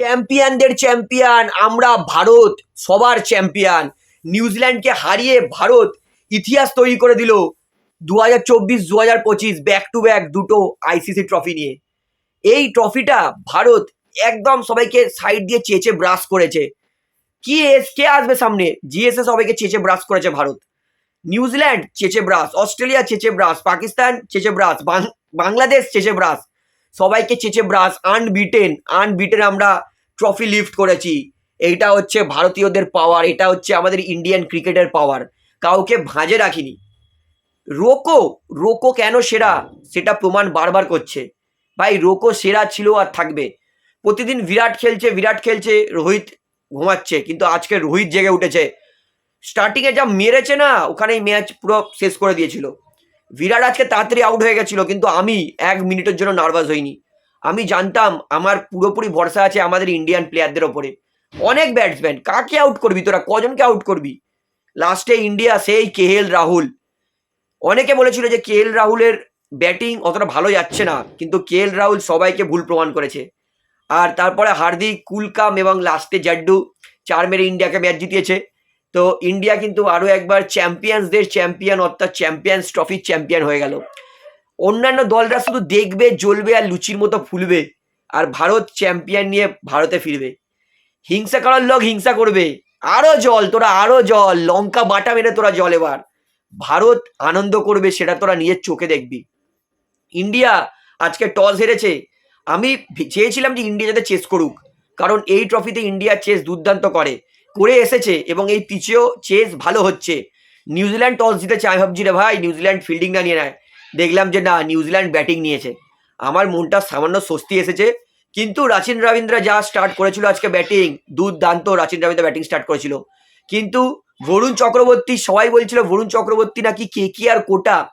চ্যাম্পিয়নদের champion আমরা ভারত সবার champion নিউজিল্যান্ডকে হারিয়ে ভারত ইতিহাস তৈরি করে দিল দু হাজার চব্বিশ দু হাজার পঁচিশ ব্যাক টু ব্যাক দুটো আইসিসি ট্রফি নিয়ে। এই ট্রফিটা ভারত একদম সবাইকে সাইড দিয়ে চেঁচে ব্রাশ করেছে। কি এস কে আসবে সামনে? জিএসএ সবাইকে চেঁচে ব্রাশ করেছে ভারত। নিউজিল্যান্ড চেঁচে ব্রাশ অস্ট্রেলিয়া চেঁচে ব্রাশ পাকিস্তান চেঁচে ব্রাশ বাংলাদেশ চেঁচে ব্রাশ সবাইকে চেঁচে ব্রাশ আনবিটেন আনবিটেন আমরা ট্রফি লিফট করেছি। এইটা হচ্ছে ভারতীয়দের পাওয়ার এটা হচ্ছে আমাদের ইন্ডিয়ান ক্রিকেটের পাওয়ার কাউকে ভাঁজে রাখিনি। রোকো রোকো কেন সেরা? সেটা প্রমাণ বারবার করছে। ভাই, রোকো সেরা ছিল আর থাকবে। প্রতিদিন বিরাট খেলছে বিরাট খেলছে, রোহিত ঘুমাচ্ছে, কিন্তু আজকে রোহিত জেগে উঠেছে। স্টার্টিংয়ে যা মেরেছে না, ওখানেই ম্যাচ পুরো শেষ করে দিয়েছিল। বিরাট আজকে তাড়াতাড়ি আউট হয়ে গেছিল, কিন্তু আমি এক মিনিটের জন্য নার্ভাস হইনি। আমি জানতাম আমার পুরোপুরি ভরসা আছে আমাদের ইন্ডিয়ান প্লেয়ারদের ওপরে। অনেক ব্যাটসম্যান কাকে আউট করবি তোরা? কজনকে আউট করবি? লাস্টে ইন্ডিয়া সেই কেএল রাহুল অনেকে বলেছিল যে কেএল রাহুলের ব্যাটিং অতটা ভালো যাচ্ছে না, কিন্তু কেএল রাহুল সবাইকে ভুল প্রমাণ করেছে। আর তারপরে হার্দিক, কুলকাম এবং লাস্টে জাড্ডু চার মেরে ইন্ডিয়াকে ম্যাচ জিতিয়েছে। তো ইন্ডিয়া কিন্তু আরও একবার চ্যাম্পিয়ন্সদের চ্যাম্পিয়ন অর্থাৎ চ্যাম্পিয়ন্স ট্রফির চ্যাম্পিয়ন হয়ে গেল। অন্যান্য দলরা শুধু দেখবে, জ্বলবে আর লুচির মতো ফুলবে আর ভারত চ্যাম্পিয়ন নিয়ে ভারতে ফিরবে। হিংসা করার লোক হিংসা করবে। আরও জল, তোরা আরও জল, লঙ্কা বাটা মেরে তোরা জল এবার। ভারত আনন্দ করবে, সেটা তোরা নিজের চোখে দেখবি। ইন্ডিয়া আজকে টস হেরেছে। আমি চেয়েছিলাম যে ইন্ডিয়া যাতে চেস করুক, কারণ এই ট্রফিতে ইন্ডিয়া চেস দুর্দান্ত করে করে এসেছে এবং এই পিচেও চেস ভালো হচ্ছে। নিউজিল্যান্ড টস জিতেছে আমি ভাবছি রে ভাই, নিউজিল্যান্ড ফিল্ডিং না নিয়ে নেয়। দেখলাম যে না নিউজিল্যান্ড ব্যাটিং নিয়েছে। আমার মনটা সামান্য স্বস্তি এসেছে। কিন্তু রাচিন রবীন্দ্র যা স্টার্ট করেছিল আজকে ব্যাটিং দুর্দান্ত রাচিন রবীন্দ্র ব্যাটিং স্টার্ট করেছিল। কিন্তু বরুণ চক্রবর্তী সবাই বলছিল বরুণ চক্রবর্তী নাকি কে কি আর কোটা?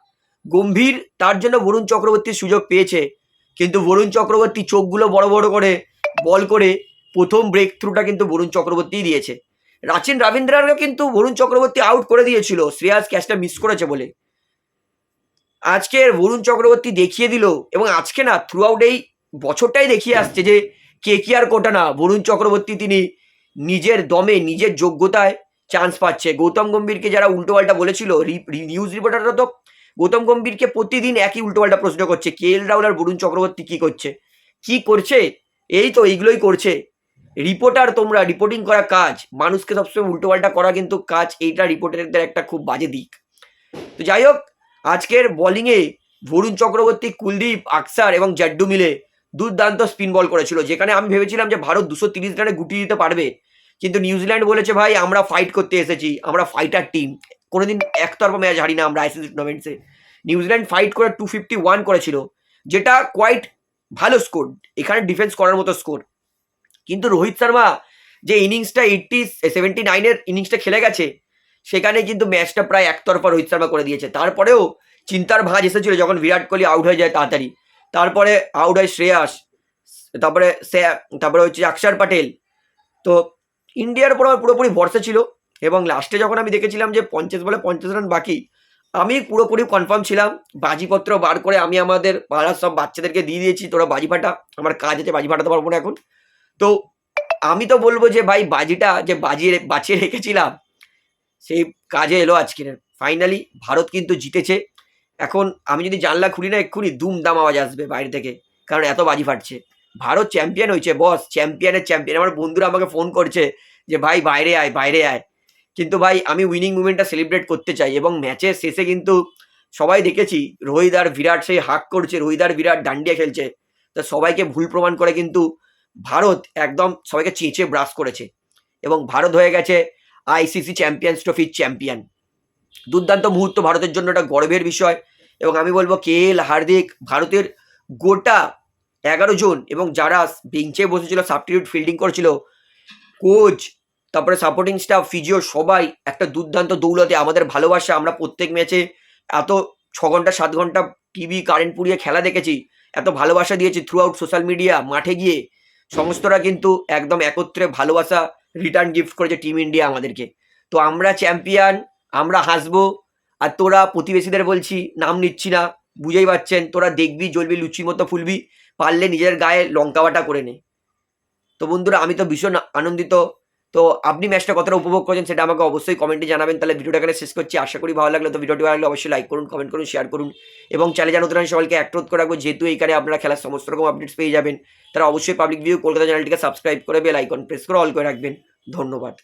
গম্ভীর, তার জন্য বরুণ চক্রবর্তীর সুযোগ পেয়েছে। কিন্তু বরুণ চক্রবর্তী চোখগুলো বড় বড় করে, বল করে, প্রথম ব্রেক থ্রুটা কিন্তু বরুণ চক্রবর্তীই দিয়েছে। রাচিন রবীন্দ্রকে কিন্তু বরুণ চক্রবর্তী আউট করে দিয়েছিল। শ্রেয়াস ক্যাচটা মিস করেছে বলে। আজকের বরুণ চক্রবর্তী দেখিয়ে দিল এবং আজকে না থ্রু আউট এই বছরটাই দেখিয়ে আসছে যে কে কি আর কোটা না বরুণ চক্রবর্তী তিনি নিজের দমে, নিজের যোগ্যতায় চান্স পাচ্ছে। গৌতম গম্ভীরকে যারা উল্টোপাল্টা বলেছিল নিউজ রিপোর্টাররা তো গৌতম গম্ভীরকে প্রতিদিন একই উল্টোপাল্টা প্রশ্ন করছে, কে এল রাহুল আর বরুণ চক্রবর্তী কি করছে? কি করছে? এই তো এইগুলোই করছে। রিপোর্টার তোমরা রিপোর্টিং করা কাজ। মানুষকে সবসময় উল্টোপাল্টা করা কিন্তু কাজ, এইটা রিপোর্টারদের একটা খুব বাজে দিক। তো যাই হোক আজকের বোলিংয়ে বরুণ চক্রবর্তী, কুলদীপ, আকসার এবং জাড্ডু মিলে দুর্দান্ত স্পিন বল করেছিল, যেখানে আমি ভেবেছিলাম যে ভারত দুশো তিরিশ রানে গুটিয়ে দিতে পারবে। কিন্তু নিউজিল্যান্ড বলেছে, ভাই, আমরা ফাইট করতে এসেছি, আমরা ফাইটার টিম কোনোদিন একতরফা ম্যাচ হারি না আমরা আইসিসি টুর্নামেন্টসে নিউজিল্যান্ড ফাইট করে টু ফিফটি ওয়ান করেছিল, যেটা কোয়াইট ভালো স্কোর এখানে ডিফেন্স করার মতো স্কোর কিন্তু রোহিত শর্মা যে ইনিংসটা এইটটি সেভেন্টি নাইনের ইনিংসটা খেলে গেছে সেখানে কিন্তু ম্যাচটা প্রায় একতরফা রোহিত শর্মা করে দিয়েছে। তারপরেও চিন্তার ভাঁজ এসেছিল যখন বিরাট কোহলি আউট হয়ে যায় তাড়াতাড়ি। তারপরে আউট হয় শ্রেয়াস, তারপরে সে- তারপরে হচ্ছে অক্ষর প্যাটেল তো ইন্ডিয়ার উপর আমার পুরোপুরি ভরসা ছিল এবং লাস্টে যখন আমি দেখেছিলাম যে পঞ্চাশ বলে পঞ্চাশ রান বাকি, আমি পুরোপুরি কনফার্ম ছিলাম, বাজিপত্র বার করে আমি আমাদের পাড়ার সব বাচ্চাদেরকে দিয়ে দিয়েছি, তোরা বাজি ফাটা, আমার কাজ আছে, বাজি ফাটাতে পারব না এখন। তো আমি তো বলব যে ভাই, বাজিটা যে বাজিয়ে, বাঁচিয়ে রেখেছিলাম সেই কাজে এলো আজকের ফাইনালি ভারত কিন্তু জিতেছে। এখন আমি যদি জানলা খুলি না, এক্ষুনি দুমদাম আওয়াজ আসবে বাইরে থেকে, কারণ এত বাজি ফাটছে। ভারত চ্যাম্পিয়ন হয়েছে বস চ্যাম্পিয়নের চ্যাম্পিয়ন আমার বন্ধুরা আমাকে ফোন করছে যে, ভাই, বাইরে আয় বাইরে আয়। কিন্তু ভাই, আমি উইনিং মুভমেন্টটা সেলিব্রেট করতে চাই এবং ম্যাচের শেষে কিন্তু সবাই দেখেছি, রোহিত আর বিরাট সেই হাক করছে, রোহিত আর বিরাট ডান্ডিয়া খেলছে। তো সবাইকে ভুল প্রমাণ করে কিন্তু ভারত একদম সবাইকে চেঁচে ব্রাশ করেছে। এবং ভারত হয়ে গেছে আইসিসি চ্যাম্পিয়ন্স ট্রফির চ্যাম্পিয়ন। দুর্দান্ত মুহূর্ত ভারতের জন্য একটা গর্বের বিষয়। এবং আমি বলব কে এল হার্দিক, ভারতের গোটা এগারো জন এবং যারা বেঞ্চে বসেছিল সাবস্টিটিউট ফিল্ডিং করেছিল কোচ তারপরে সাপোর্টিং স্টাফ ফিজিও সবাই একটা দুর্দান্ত দৌলতে আমাদের ভালোবাসা। আমরা প্রত্যেক ম্যাচে এত ছ ঘণ্টা, সাত ঘণ্টা টিভি কারেন্ট পুড়িয়ে খেলা দেখেছি, এত ভালোবাসা দিয়েছি থ্রু আউট সোশ্যাল মিডিয়া মাঠে গিয়ে। সমস্তরা কিন্তু একদম একত্রে ভালোবাসা রিটার্ন গিফট করেছে টিম ইন্ডিয়া আমাদেরকে। তো আমরা চ্যাম্পিয়ন আমরা হাসবো, আর তোরা প্রতিবেশীদের বলছি, নাম নিচ্ছি না, বুঝেই পাচ্ছেন, তোরা দেখবি, জ্বলবি, লুচির মতো ফুলবি, পারলে নিজের গায়ে লঙ্কা বাটা করে নে। তো বন্ধুরা, আমি তো ভীষণ আনন্দিত তো আপনি ম্যাচটা কতটা উপভোগ করেছেন সেটা আমাকে অবশ্যই কমেন্টে জানাবেন। তাহলে ভিডিওটা এখানে শেষ করছি। আশা করি ভালো লাগল তো ভিডিওটি ভালো লাগলে অবশ্যই লাইক করুন কমেন্ট করুন শেয়ার করুন। এবং চ্যানেল জানো আমি সবাইকে অ্যাক্রোধ করে রাখব। যেহেতু এইখানে আপনারা খেলার সমস্ত রকম আপডেটস পেয়ে যাবেন, তারা অবশ্যই পাবলিক ভিউ কলকাতা চ্যানেলটিকে সাবস্ক্রাইব করে বেল আইকন প্রেস করে অল করে রাখবেন। ধন্যবাদ।